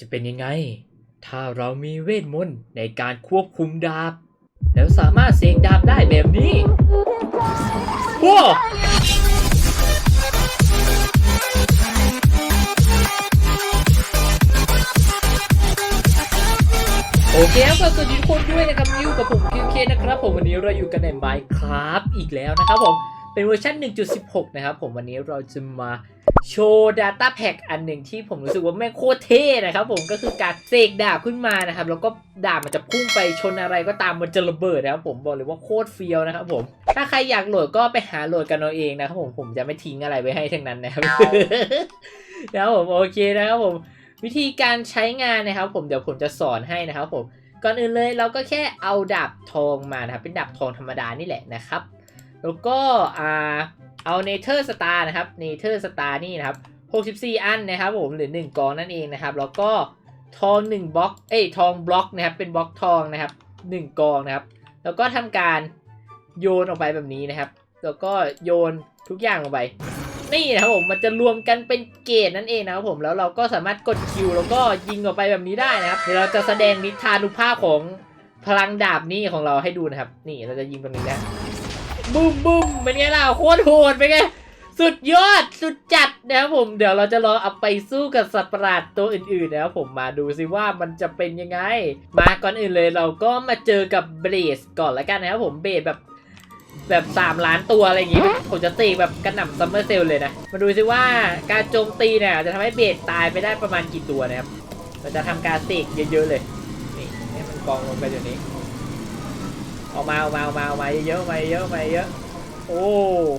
จะเป็นยังไง ถ้าเรามีเวทมนต์ในการควบคุมดาบ แล้วสามารถเสกดาบได้แบบนี้ว้าโอเคครับสวัสดีทุกคนด้วยนะครับอยู่กับผมคิวเคนะครับผมวันนี้เราอยู่กันใน Minecraft อีกแล้วนะครับผม เป็นเวอร์ชัน1.16 นะครับผมวันนี้เราจะมาโชว์ Data Pack อันหนึ่งที่ผมรู้สึกว่าแม่โคตรเท่นะครับผมก็คือการเสกดาบขึ้นมานะครับ แล้วก็ดาบมันจะพุ่งไปชนอะไรก็ตามมันจะระเบิดนะครับผมบอกเลยว่าโคตรเฟี้ยวนะครับผมถ้าใครอยากโหลดก็ไปหาโหลดกันเอาเองนะครับผมผมจะไม่ทิ้งอะไรไว้ให้ทั้งนั้นนะครับนะครับผมโอเคนะครับผมวิธีการใช้งานนะครับ ผมเดี๋ยวผมจะสอนให้นะครับผมก่อนอื่นเลยเราก็แค่เอาดาบทองมานะครับเป็นดาบทองธรรมดานี่แหละนะครับ แล้วก็อ่าเอาเนเธอร์สตาร์นะครับเนเธอร์สตาร์นี่นะครับ 64 อันนะครับผมหรือ 1กองนั่นเองนะครับ แล้วก็ทอง1บล็อกเอ้ยทองบล็อกนะครับเป็นบล็อกทองนะครับ 1 กองนะครับ แล้วก็ทำการโยนออกไปแบบนี้นะครับ แล้วก็โยนทุกอย่างลงไปนี่นะครับผมมันจะรวมกันเป็นเกรดนั่นเองนะครับผมแล้วเราก็สามารถกดคิวแล้วก็ยิงออกไปแบบนี้ได้นะครับเดี๋ยวเราจะแสดงนิทานุภาพของพลังดาบนี่ของเราให้ดูนะครับ นี่เราจะยิงตรงนี้นะ บุ้มบุ้มเป็นไงล่ะโคตรโหดเป็นไงสุดยอดสุดจัดนะครับผมเดี๋ยวเราจะลองเอาไปสู้กับสัตว์ประหลาดตัวอื่นๆนะครับผมมาดูซิว่ามันจะเป็นยังไง มาก่อนอื่นเลยเราก็มาเจอกับเบสก่อนละกันนะครับผมเบสแบบแบบ3ล้านตัวอะไรอย่างงี้ผมจะตีแบบกระหน่ำซัมเมอร์เซลเลยนะมาดูซิว่าการโจมตีเนี่ยจะทำให้เบสตายไปได้ประมาณกี่ตัวนะครับเราจะทำการเสกเยอะๆเลยนี่ให้มันกองลงไปเดี๋ยวนี้ ออกมาออกมาออกมาออกมาเยอะๆมาเยอะมาเยอะ โอ้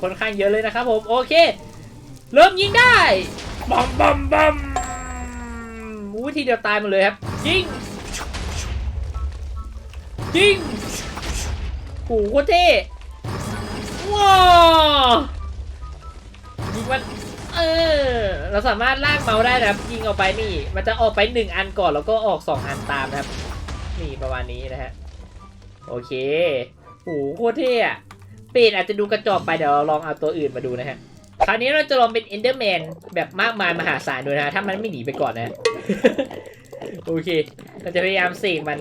ค่อนข้างเยอะเลยนะครับผม โอเค เริ่มยิงได้บอมบอมบอมอู้ทีเดียวตายหมดเลยครับ ยิง ยิงโอ้โหโคตรเท่ว้าวยิงมันเออ เราสามารถลากเมาส์ได้นะครับ ยิงออกไปนี่ มันจะออกไปหนึ่งอันก่อนแล้วก็ออกสองอันตามนะครับ นี่ประมาณนี้นะฮะ โอเคโอ้โหโคตรเท่อะเป็ดอาจจะดูกระจอกไปเดี๋ยวเราลองเอาตัวอื่นมาดูนะฮะคราวนี้เราจะลองเป็นเอนเดอร์แมนแบบมากมายมหาศาลดูนะ ถ้ามันไม่หนีไปก่อนนะ โอเคเราจะพยายามเสกมัน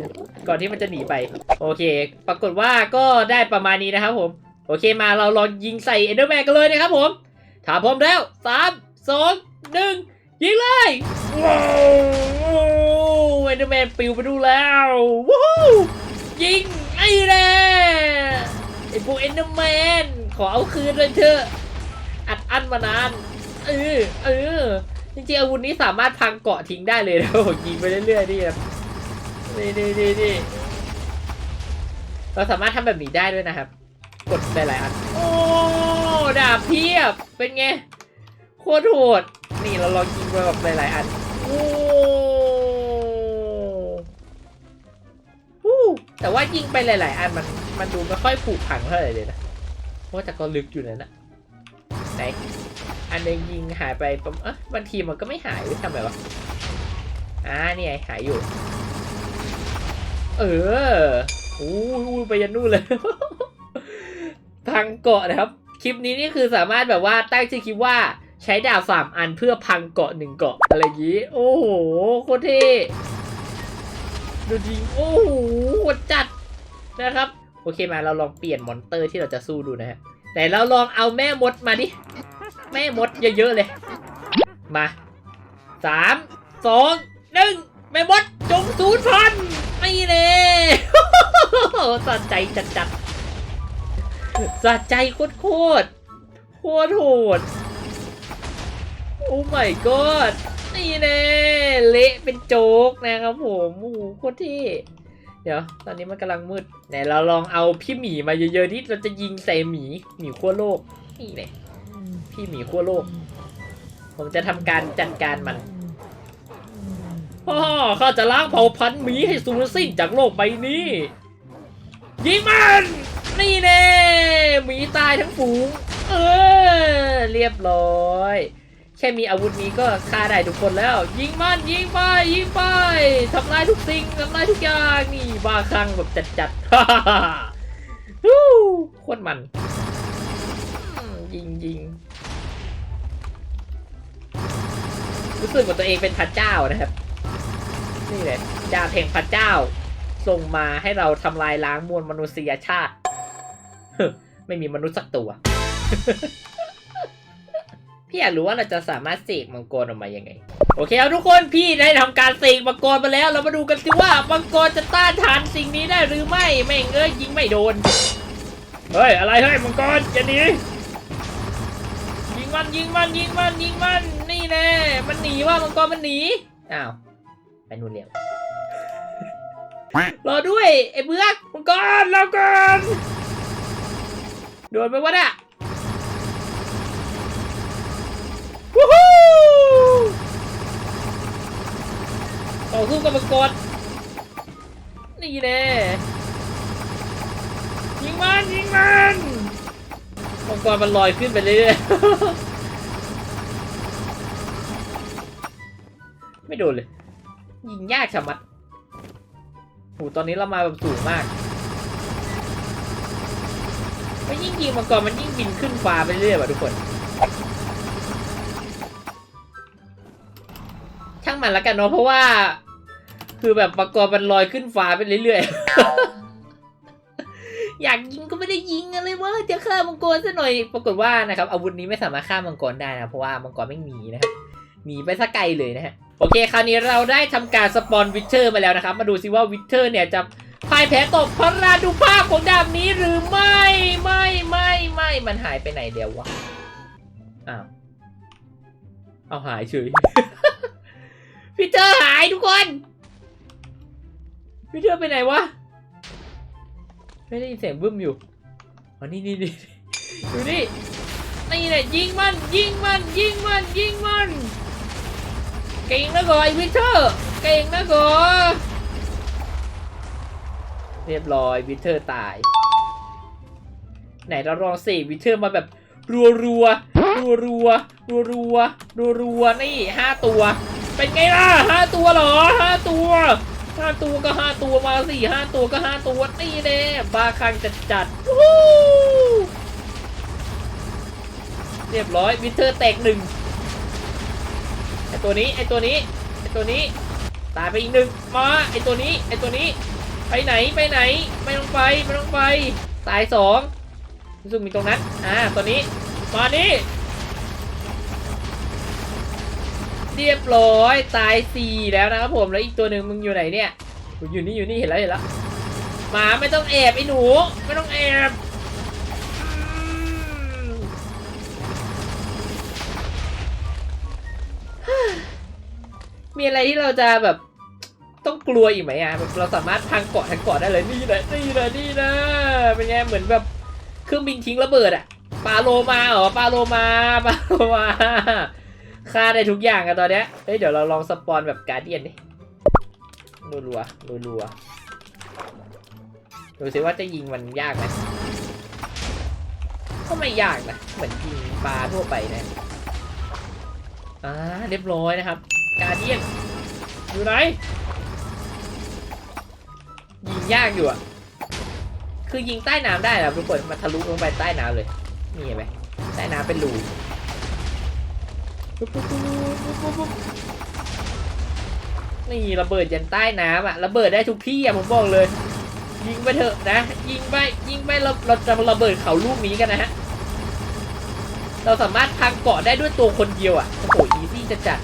ก่อนที่มันจะหนีไป โอเค ปรากฏว่าก็ได้ประมาณนี้นะครับผม โอเคมาเราลองยิงใส่เอนเดอร์แมนกันเลยนะครับผมถ้าพร้อมแล้วสามสองหนึ่งยิงเลยว้าวเอนเดอร์แมนปิวไปดูแล้ววู้วยิง แน่ไอ้พวกเอ็นเดอร์แมนขอเอาคืนเลยเถอะอัดอั้นมานานเออเออจริงๆอาวุธนี้สามารถพังเกาะทิ้งได้เลยนะผมยิงไปเรื่อยๆนี่ครับนี่นี่นี่นี่เราสามารถทำแบบนี้ได้ด้วยนะครับ กดหลายๆอันโอ้ดาบเพียบเป็นไงโคตรโหดนี่เราลองยิงไปแบบหลายๆอัน แต่ว่ายิงไปหลาย ๆ อันมันมันดูไม่ค่อยผุพังเท่าไหร่เลยนะเพราะแต่ก็ลึกอยู่นั่นนะไหนอันนึงยิงหายไปปมเอ๊ะบางทีมันก็ไม่หายเว้ยทำไมวะอ่านี่ไงหายอยู่ เอออู้หูไปยันนู่นเลยพังเกาะนะครับ คลิปนี้นี่คือสามารถแบบว่าตั้งชื่อคลิปว่าใช้ดาบสามอันเพื่อพังเกาะหนึ่งเกาะอะไรอย่างนี้ โอ้โหโคตรเท่ ดูดิโอ้โหโหดจัดนะครับ โอเคมาเราลองเปลี่ยนมอนเตอร์ที่เราจะสู้ดูนะฮะแต่เราลองเอาแม่มดมาดิ แม่มดเยอะๆเลย มาสามสองหนึ่งแม่มดจงสูญพันไม่เลยสะใจจัดจัดๆสะใจโคตรโคตรโคตรโหดโอ้ my god นี่แน่เละเป็นโจ๊กนะครับผมโอ้โหโคตรเท่เดี๋ยว ตอนนี้มันกำลังมืดไหนเราลองเอาพี่หมีมาเยอะๆที่เราจะยิงใส่หมีหมีขั้วโลกนี่เลยพี่หมีขั้วโลก ผมจะทำการจัดการมันพ่อข้าจะล้างเผ่าพันธุ์หมีให้สูญสิ้นจากโลกใบนี้ ยิงมัน นี่แน่หมีตายทั้งฝูง เออ เรียบร้อย แค่มีอาวุธนี้ก็ฆ่าได้ทุกคนแล้ว ยิงมันยิงไปยิงไปทำลายทุกสิ่งทำลายทุกอย่างนี่บ้าคลั่งแบบจัดๆฮ่าฮ่าฮู้โคตรมันยิงยิงรู้สึกว่าตัวเองเป็นพระเจ้านะครับ นี่เลยดาบแห่งพระเจ้า ส่งมาให้เราทำลายล้างมวลมนุษยชาติเฮ้อไม่มีมนุษย์สักตัว พี่อยากรู้ว่าเราจะสามารถเสกมังกรออกมายังไง โอเคเอาทุกคนพี่ได้ทำการเสกมังกรมาแล้ว เรามาดูกันสิว่ามังกรจะต้านทานสิ่งนี้ได้หรือไม่แม่งเอ้ยยิงไม่โดนเฮ้ยอะไรเฮ้ยมังกรจะหนียิงมันยิงมันยิงมันยิงมันนี่แน่มันหนีว่ามังกรมันหนีอ้าวไปนู่นเร็วรอด้วยไอ้เบือกมังกรรอก่อนโดนไปวะน่ะ ต่อสู้กับมังกรนี่แน่ยิงมันยิงมันมังกรมันลอยขึ้นไปเรื่อยๆไม่โดนเลย ยิงยากชะมัดโหตอนนี้เรามาแบบสูงมากไม่ยิ่งยิงมังกรมันยิ่งบินขึ้นฟ้าไปเรื่อยว่ะทุกคนช่างมันละกันเนาะเพราะว่า คือแบบมังกรมันลอยขึ้นฟ้าไปเรื่อยๆ อยากยิงก็ไม่ได้ยิงอะไรวะจะฆ่ามังกรซะหน่อย ปรากฏว่านะครับอาวุธนี้ไม่สามารถฆ่ามังกรได้นะเพราะว่ามังกรไม่มีนะครับหนีไปสักไกลเลยนะฮะโอเค คราวนี้เราได้ทำการสปอนวิเทอร์มาแล้วนะครับ มาดูซิว่าวิเทอร์เนี่ยจะพ่ายแพ้ต่อพระราดุภาพของดาบนี้หรือไม่ไม่ไม่ไม่มันหายไปไหนเดียววะอ้าวเอาหายเฉยวิเทอร์หายทุกคน วิเทอร์ไปไหนวะไม่ได้ยินเสียงบึ้มอยู่อ๋อนี่นี่นี่ดูนี่นี่แหละยิงมันยิงมันยิงมันยิงมันเก่งนะก่อนไอ้วิเทอร์เก่งนะก่อเรียบร้อยวิเทอร์ตาย ไหนเราลองเสกวิเทอร์มาแบบรัวรัวรัวรัวรัวรัวรัวรัวนี่ห้าตัว เป็นไงล่ะห้าตัวเหรอห้าตัว ห้าตัวก็ห้าตัวมาสี่ห้าตัวก็ห้าตัวนี่แน่บาคังจัดจัดวู้เรียบร้อยวิเทอร์แตกหนึ่งไอตัวนี้ไอตัวนี้ไอตัวนี้ตายไปอีกหนึ่งมาไอตัวนี้ไอตัวนี้ ไปไหนไปไหนไม่ต้องไปไม่ต้องไปตายสองรู้สึกมีตรงนั้นอ่าตัวนี้มานี่ เรียบร้อยตายสี่แล้วนะครับผมแล้วอีกตัวหนึ่งมึงอยู่ไหนเนี่ยอยู่นี่อยู่นี่เห็นแล้วเห็นแล้วหมาไม่ต้องแอบไอ้หนูไม่ต้องแอบมีอะไรที่เราจะแบบต้องกลัวอีกไหมอะแบบเราสามารถพังเกาะทั้งเกาะได้เลยนี่แหละนี่แหละนี่นะเป็นไงเหมือนแบบเครื่องบินทิ้งระเบิดอะปลาโลมาเหรอปลาโลมาปลาโลมา ฆ่าได้ทุกอย่างอะตอนเนี้ยเฮ้ยเดี๋ยวเราลองสปอนแบบการเดียนดิรัวรัวรัวรัวๆดูสิว่าจะยิงมันยากไหมก็ไม่ยากนะเหมือนยิงปลาทั่วไปนะอ่าเรียบร้อยนะครับ การเดียนอยู่ไหนยิงยากอยู่อะคือยิงใต้น้ำได้นะทุกคนมาทะลุลงไปใต้น้ำเลยนี่เห็นไหมใต้น้ำเป็นรู ปุ๊บปุ๊บปุ๊บปุ๊บปุ๊บนี่ระเบิดยันใต้น้ำอะระเบิดได้ทุกที่อะผมบอกเลย ยิงไปเถอะนะ ยิงไปยิงไปเราเราจะระเบิดเขาลูกนี้กันนะฮะเราสามารถพังเกาะได้ด้วยตัวคนเดียวอะโอ้โหอีซี่จะจัด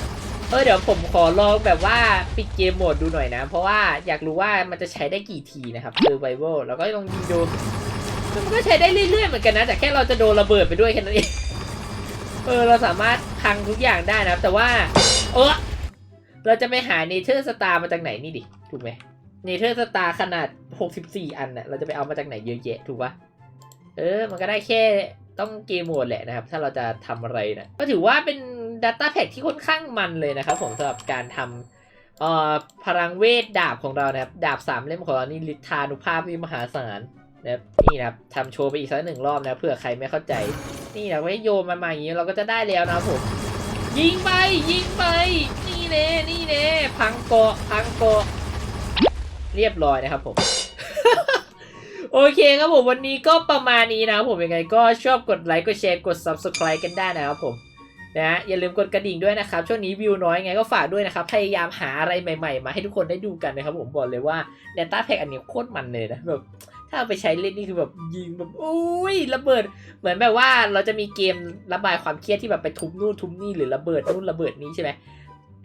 เออเดี๋ยวผมขอลองแบบว่าปิดเกมโหมดดูหน่อยนะ เพราะว่าอยากรู้ว่ามันจะใช้ได้กี่ทีนะครับ Survival แล้วก็ลองยิงดูมันก็ใช้ได้เรื่อยๆเหมือนกันนะแต่แค่เราจะโดนระเบิดไปด้วยแค่นั้นเอง เออเราสามารถพังทุกอย่างได้นะครับ แต่ว่า เออเราจะไปหาเนเธอร์สตาร์มาจากไหนนี่ดิ ถูกไหมเนเธอร์สตาร์ขนาด 64 อันน่ะ เราจะไปเอามาจากไหนเยอะแยะถูกปะเออ มันก็ได้แค่ต้องเกมโหมดแหละนะครับ ถ้าเราจะทำอะไรนะก็ถือว่าเป็น Data Pack ที่ค่อนข้างมันเลยนะครับผมสำหรับการทำเอ่อพลังเวทดาบของเรานะครับ ดาบสามเล่มของเรานี่ฤทธานุภาพนี่มหาศาล นะนี่นะครับทำโชว์ไปอีกสักหนึ่งรอบนะเผื่อใครไม่เข้าใจ นี่นะไว้โยมามาอย่างนี้เราก็จะได้แล้วนะผม ยิงไปยิงไป นี่เน่นี่เน่พังเกาะพังเกาะเรียบร้อยนะครับผมโอเคครับผมวันนี้ก็ประมาณนี้นะครับผมยังไงก็ชอบกดไลค์กดแชร์กด subscribe กันได้นะครับผมนะฮะอย่าลืมกดกระดิ่งด้วยนะครับ ช่วงนี้วิวน้อยไงก็ฝากด้วยนะครับพยายามหาอะไรใหม่ๆ มาให้ทุกคนได้ดูกันนะครับผมบอกเลยว่า d นต้าแพ็กอันนี้โคตรมันเลยนะแบบ ถ้าไปใช้เล่นนี่คือแบบยิงแบบอุ้ยระเบิด เหมือนแบบว่าเราจะมีเกมระบายความเครียดที่แบบไปทุบนู่นทุบนี่หรือระเบิดนู่นระเบิดนี้ใช่ไหม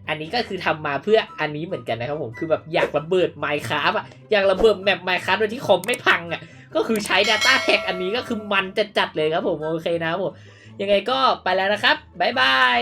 อันนี้ก็คือทำมาเพื่ออันนี้เหมือนกันนะครับผมคือแบบอยากระเบิดไมค์คราฟอะอยากระเบิดแมปไมค์คราฟโดยที่คอมไม่พังอะก็คือใช้ Data Pack อันนี้ก็คือมันจะจัดเลยครับผมโอเคนะครับผมยังไงก็ไปแล้วนะครับบ๊ายบาย